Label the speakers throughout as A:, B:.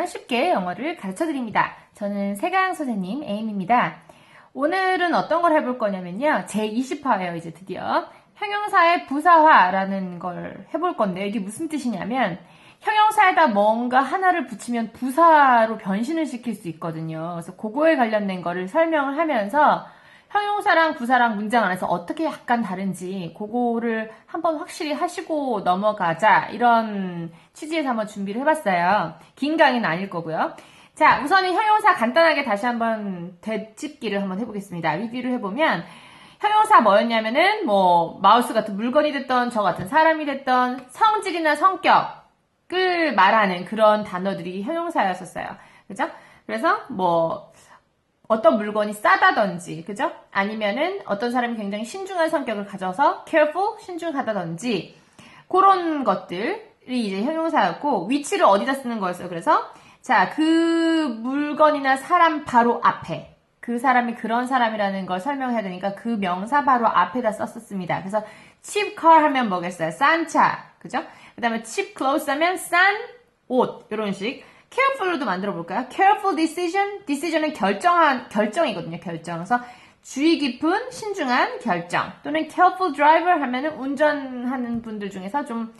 A: 가장 쉽게 영어를 가르쳐 드립니다. 저는 세강 선생님 에임입니다. 오늘은 어떤 걸 해볼 거냐면요. 제20화예요, 이제 드디어. 형용사의 부사화라는 걸 해볼 건데, 이게 무슨 뜻이냐면, 형용사에다 뭔가 하나를 붙이면 부사로 변신을 시킬 수 있거든요. 그래서 그거에 관련된 거를 설명을 하면서, 형용사랑 부사랑 문장 안에서 어떻게 약간 다른지 그거를 한번 확실히 하시고 넘어가자 이런 취지에서 한번 준비를 해봤어요. 긴 강의는 아닐 거고요. 자, 우선은 형용사 간단하게 다시 한번 되짚기를 한번 해보겠습니다. 리뷰를 해보면 형용사 뭐였냐면은 뭐 마우스 같은 물건이 됐던 저 같은 사람이 됐던 성질이나 성격을 말하는 그런 단어들이 형용사였었어요. 그죠? 그래서 뭐 어떤 물건이 싸다든지, 그죠? 아니면은 어떤 사람이 굉장히 신중한 성격을 가져서 careful, 신중하다든지 그런 것들이 이제 형용사였고 위치를 어디다 쓰는 거였어요. 그래서 자, 그 물건이나 사람 바로 앞에 그 사람이 그런 사람이라는 걸 설명해야 되니까 그 명사 바로 앞에다 썼었습니다. 그래서 cheap car 하면 뭐겠어요? 싼 차, 그죠? 그 다음에 cheap clothes 하면 싼 옷, 이런 식. Careful로도 만들어 볼까요? careful decision, decision은 결정한, 결정이거든요, 결정. 그래서 주의 깊은, 신중한 결정. 또는 careful driver 하면은 운전하는 분들 중에서 좀,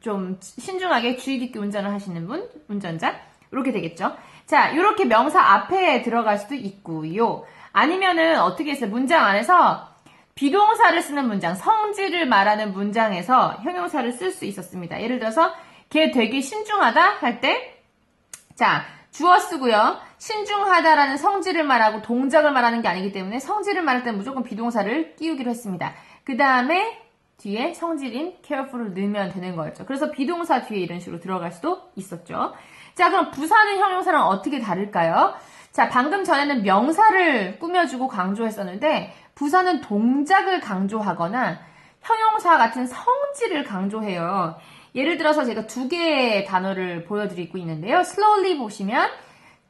A: 좀 신중하게 주의 깊게 운전을 하시는 분, 운전자. 이렇게 되겠죠. 자, 이렇게 명사 앞에 들어갈 수도 있고요. 아니면은 어떻게 했어요? 문장 안에서 비동사를 쓰는 문장, 성질을 말하는 문장에서 형용사를 쓸 수 있었습니다. 예를 들어서 걔 되게 신중하다 할 때, 자, 주어 쓰고요. 신중하다라는 성질을 말하고 동작을 말하는 게 아니기 때문에 성질을 말할 때는 무조건 비동사를 띄우기로 했습니다. 그 다음에 뒤에 성질인 careful을 넣으면 되는 거였죠. 그래서 비동사 뒤에 이런 식으로 들어갈 수도 있었죠. 자, 그럼 부사는 형용사랑 어떻게 다를까요? 자, 방금 전에는 명사를 꾸며주고 강조했었는데 부사는 동작을 강조하거나 형용사 같은 성질을 강조해요. 예를 들어서 제가 두 개의 단어를 보여드리고 있는데요. slowly 보시면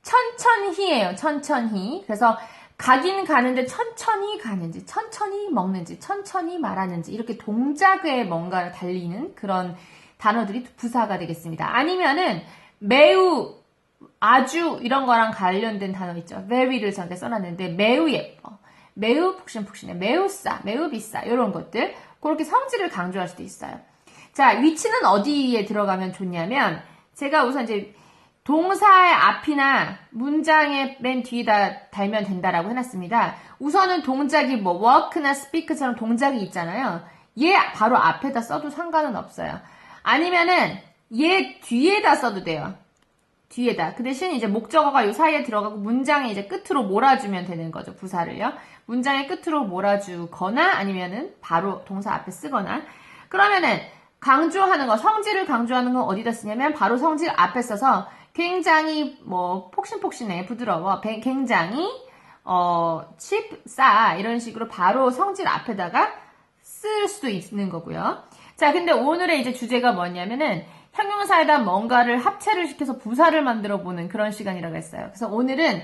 A: 천천히예요. 천천히. 그래서 가긴 가는데 천천히 가는지, 천천히 먹는지, 천천히 말하는지 이렇게 동작에 뭔가를 달리는 그런 단어들이 부사가 되겠습니다. 아니면은 매우 아주 이런 거랑 관련된 단어 있죠. very를 저한테 써놨는데 매우 예뻐. 매우 푹신푹신해. 매우 싸. 매우 비싸. 이런 것들. 그렇게 성질을 강조할 수도 있어요. 자, 위치는 어디에 들어가면 좋냐면 제가 우선 이제 동사의 앞이나 문장의 맨 뒤에다 달면 된다라고 해놨습니다. 우선은 동작이 뭐 work나 speak처럼 동작이 있잖아요. 얘 바로 앞에다 써도 상관은 없어요. 아니면은 얘 뒤에다 써도 돼요. 뒤에다. 그 대신 이제 목적어가 이 사이에 들어가고 문장에 이제 끝으로 몰아주면 되는 거죠. 부사를요. 문장의 끝으로 몰아주거나 아니면은 바로 동사 앞에 쓰거나. 그러면은 강조하는 거, 성질을 강조하는 건 어디다 쓰냐면 바로 성질 앞에 써서 굉장히 뭐 폭신폭신해, 부드러워, 굉장히 어, 칩, 싸 이런 식으로 바로 성질 앞에다가 쓸 수도 있는 거고요. 자, 근데 오늘의 이제 주제가 뭐냐면은 형용사에다 뭔가를 합체를 시켜서 부사를 만들어 보는 그런 시간이라고 했어요. 그래서 오늘은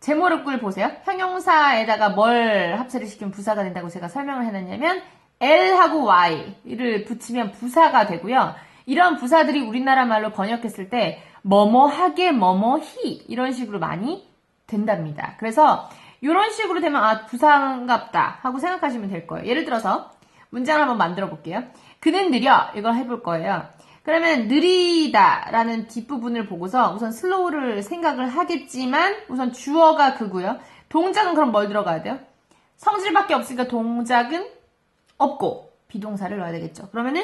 A: 제목을 보세요. 형용사에다가 뭘 합체를 시키면 부사가 된다고 제가 설명을 해놨냐면 L하고 Y를 붙이면 부사가 되고요. 이런 부사들이 우리나라 말로 번역했을 때 뭐뭐하게 뭐뭐히 이런 식으로 많이 된답니다. 그래서 이런 식으로 되면 아 부사인갑다 하고 생각하시면 될 거예요. 예를 들어서 문장을 한번 만들어 볼게요. 그는 느려 이걸 해볼 거예요. 그러면 느리다라는 뒷부분을 보고서 우선 슬로우를 생각을 하겠지만 우선 주어가 그고요. 동작은 그럼 뭘 들어가야 돼요? 성질밖에 없으니까 동작은 없고 비동사를 넣어야 되겠죠. 그러면은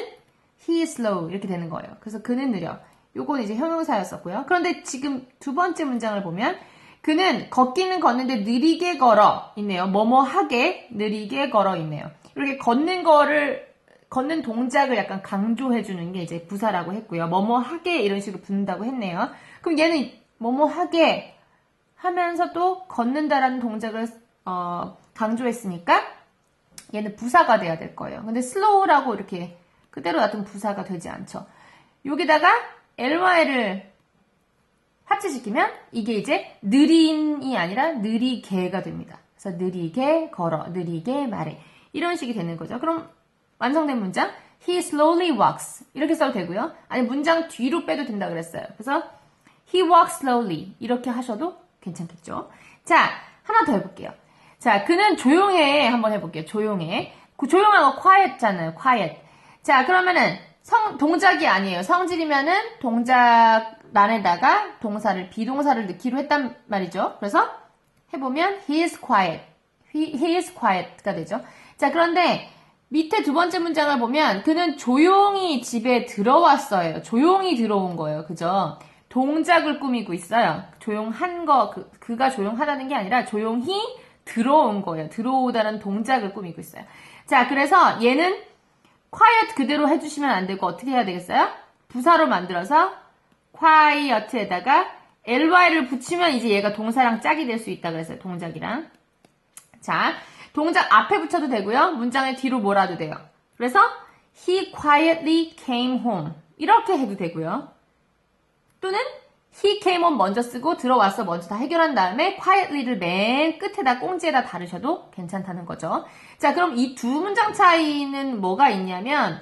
A: he is slow 이렇게 되는 거예요. 그래서 그는 느려. 요건 이제 형용사였었고요. 그런데 지금 두 번째 문장을 보면 그는 걷기는 걷는데 느리게 걸어 있네요. 뭐뭐 하게 느리게 걸어 있네요. 이렇게 걷는 거를 걷는 동작을 약간 강조해 주는 게 이제 부사라고 했고요. 뭐뭐 하게 이런 식으로 붙는다고 했네요. 그럼 얘는 뭐뭐 하게 하면서 또 걷는다라는 동작을 어, 강조했으니까 얘는 부사가 돼야 될 거예요. 근데 slow라고 이렇게 그대로 놔두면 부사가 되지 않죠. 여기다가 ly를 합체시키면 이게 이제 느린이 아니라 느리게가 됩니다. 그래서 느리게 걸어, 느리게 말해. 이런 식이 되는 거죠. 그럼 완성된 문장 He slowly walks 이렇게 써도 되고요. 아니 문장 뒤로 빼도 된다 그랬어요. 그래서 he walks slowly. 이렇게 하셔도 괜찮겠죠? 자, 하나 더 해볼게요. 자, 그는 조용해. 한번 해볼게요. 조용해. 그 조용한 거 quiet잖아요. quiet. 자, 그러면은 성, 동작이 아니에요. 성질이면은 동작란에다가 동사를, 비동사를 넣기로 했단 말이죠. 그래서 해보면 he is quiet. he, he is quiet가 되죠. 자, 그런데 밑에 두 번째 문장을 보면 그는 조용히 집에 들어왔어요. 조용히 들어온 거예요. 그죠? 동작을 꾸미고 있어요. 조용한 거, 그, 그가 조용하다는 게 아니라 조용히 들어온 거예요. 들어오다는 동작을 꾸미고 있어요. 자, 그래서 얘는 quiet 그대로 해주시면 안 되고 어떻게 해야 되겠어요? 부사로 만들어서 quiet에다가 ly를 붙이면 이제 얘가 동사랑 짝이 될 수 있다 그랬어요. 동작이랑. 자, 동작 앞에 붙여도 되고요. 문장의 뒤로 몰아도 돼요. 그래서 he quietly came home 이렇게 해도 되고요. 또는 he came home 먼저 쓰고 들어와서 먼저 다 해결한 다음에 quietly를 맨 끝에다 꽁지에다 다르셔도 괜찮다는 거죠. 자, 그럼 이 두 문장 차이는 뭐가 있냐면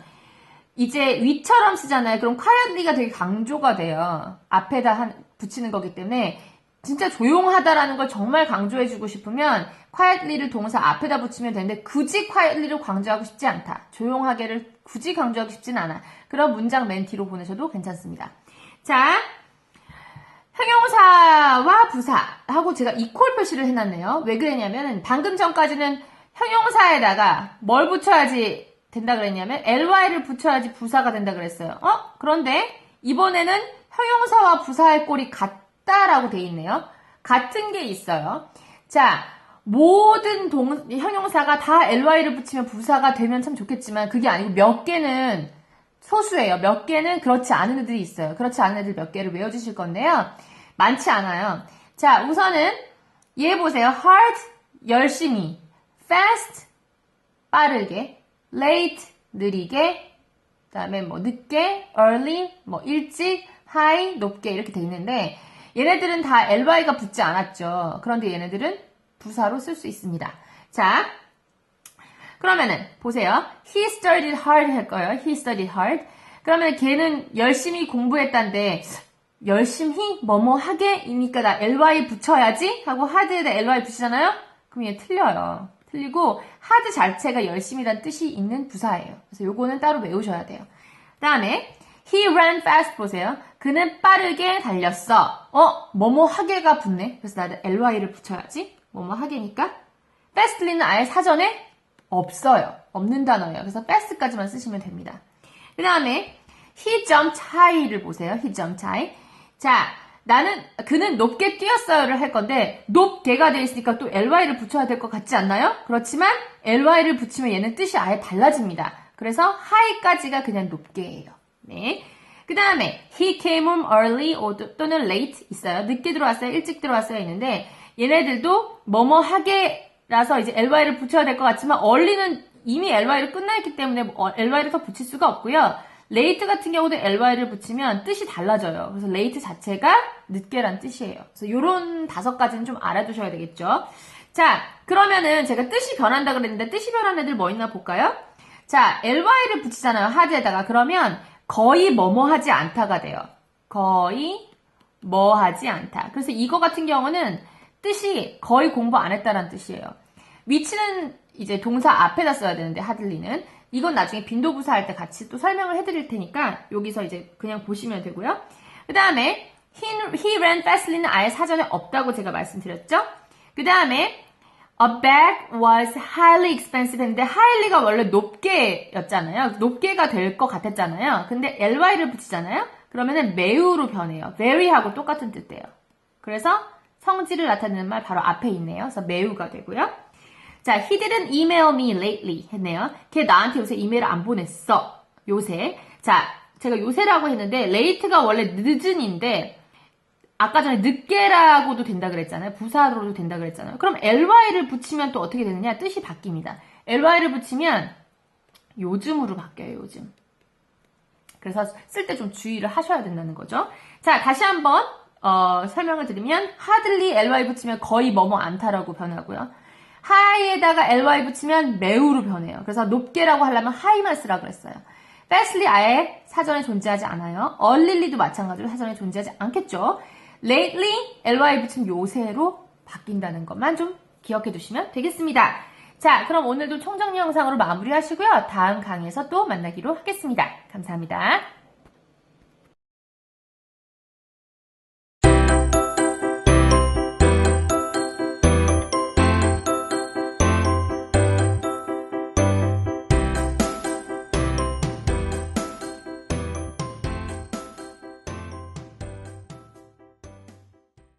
A: 이제 위처럼 쓰잖아요. 그럼 quietly가 되게 강조가 돼요. 앞에다 한, 붙이는 거기 때문에 진짜 조용하다라는 걸 정말 강조해주고 싶으면 quietly를 동사 앞에다 붙이면 되는데 굳이 quietly를 강조하고 싶지 않다. 조용하게를 굳이 강조하고 싶진 않아. 그럼 문장 맨 뒤로 보내셔도 괜찮습니다. 자, 형용사와 부사하고 제가 이퀄 표시를 해놨네요. 왜 그랬냐면 방금 전까지는 형용사에다가 뭘 붙여야지 된다 그랬냐면 ly를 붙여야지 부사가 된다 그랬어요. 어? 그런데 이번에는 형용사와 부사의 꼴이 같다라고 돼 있네요. 같은 게 있어요. 자, 모든 동, 형용사가 다 ly를 붙이면 부사가 되면 참 좋겠지만 그게 아니고 몇 개는 소수예요. 몇 개는 그렇지 않은 애들이 있어요. 그렇지 않은 애들 몇 개를 외워주실 건데요. 많지 않아요. 자, 우선은 얘 보세요. hard, 열심히. fast, 빠르게. late, 느리게. 그 다음에 뭐 늦게, early, 뭐 일찍, high, 높게 이렇게 돼 있는데 얘네들은 다 ly가 붙지 않았죠. 그런데 얘네들은 부사로 쓸 수 있습니다. 자, 그러면은 보세요. He studied hard 할 거예요. He studied hard. 그러면 걔는 열심히 공부했다는데 열심히 뭐뭐 하게이니까 나 ly 붙여야지 하고 hard에다 ly 붙이잖아요. 그럼 얘 틀려요. 틀리고 hard 자체가 열심히란 뜻이 있는 부사예요. 그래서 요거는 따로 외우셔야 돼요. 다음에 he ran fast 보세요. 그는 빠르게 달렸어. 어, 뭐뭐 하게가 붙네. 그래서 나는 ly를 붙여야지. 뭐뭐 하게니까 fastly는 아예 사전에 없어요. 없는 단어예요. 그래서 fast까지만 쓰시면 됩니다. 그 다음에 he jumped high를 보세요. he jumped high. 자, 나는 그는 높게 뛰었어요를 할 건데 높게가 되어 있으니까 또 ly를 붙여야 될 것 같지 않나요? 그렇지만 ly를 붙이면 얘는 뜻이 아예 달라집니다. 그래서 high까지가 그냥 높게예요. 네. 그 다음에 he came home early 또는 late 있어요. 늦게 들어왔어요. 일찍 들어왔어요 있는데 얘네들도 뭐뭐 하게 라서 이제 ly를 붙여야 될 것 같지만 early는 이미 ly로 끝나 있기 때문에 ly를 더 붙일 수가 없고요. Late 같은 경우도 ly를 붙이면 뜻이 달라져요. 그래서 late 자체가 늦게란 뜻이에요. 그래서 이런 다섯 가지는 좀 알아두셔야 되겠죠. 자, 그러면은 제가 뜻이 변한다 그랬는데 뜻이 변한 애들 뭐 있나 볼까요? 자, ly를 붙이잖아요. 하드에다가. 그러면 거의 뭐뭐 하지 않다가 돼요. 거의 뭐 하지 않다. 그래서 이거 같은 경우는 뜻이 거의 공부 안 했다라는 뜻이에요. 위치는 이제 동사 앞에다 써야 되는데 하들리는 이건 나중에 빈도부사 할 때 같이 또 설명을 해드릴 테니까 여기서 이제 그냥 보시면 되고요. 그 다음에 he, ran fastly는 아예 사전에 없다고 제가 말씀드렸죠. 그 다음에 a bag was highly expensive 했는데 highly가 원래 높게였잖아요. 높게가 될 것 같았잖아요. 근데 ly를 붙이잖아요. 그러면은 매우로 변해요. very하고 똑같은 뜻이에요. 그래서 성질을 나타내는 말 바로 앞에 있네요. 그래서 매우가 되고요. 자, he didn't email me lately 했네요. 걔 나한테 요새 이메일 안 보냈어. 요새. 자, 제가 요새라고 했는데 late가 원래 늦은인데 아까 전에 늦게라고도 된다 그랬잖아요. 부사로도 된다 그랬잖아요. 그럼 ly를 붙이면 또 어떻게 되느냐? 뜻이 바뀝니다. ly를 붙이면 요즘으로 바뀌어요, 요즘. 그래서 쓸 때 좀 주의를 하셔야 된다는 거죠. 자, 다시 한번 어, 설명을 드리면 hardly ly 붙이면 거의 뭐뭐 않다라고 변하고요. High에다가 ly 붙이면 매우로 변해요. 그래서 높게라고 하려면 high만 쓰라 그랬어요. fastly 아예 사전에 존재하지 않아요. early도 마찬가지로 사전에 존재하지 않겠죠. lately, ly 붙은 요새로 바뀐다는 것만 좀 기억해 두시면 되겠습니다. 자, 그럼 오늘도 총정리 영상으로 마무리하시고요. 다음 강의에서 또 만나기로 하겠습니다. 감사합니다.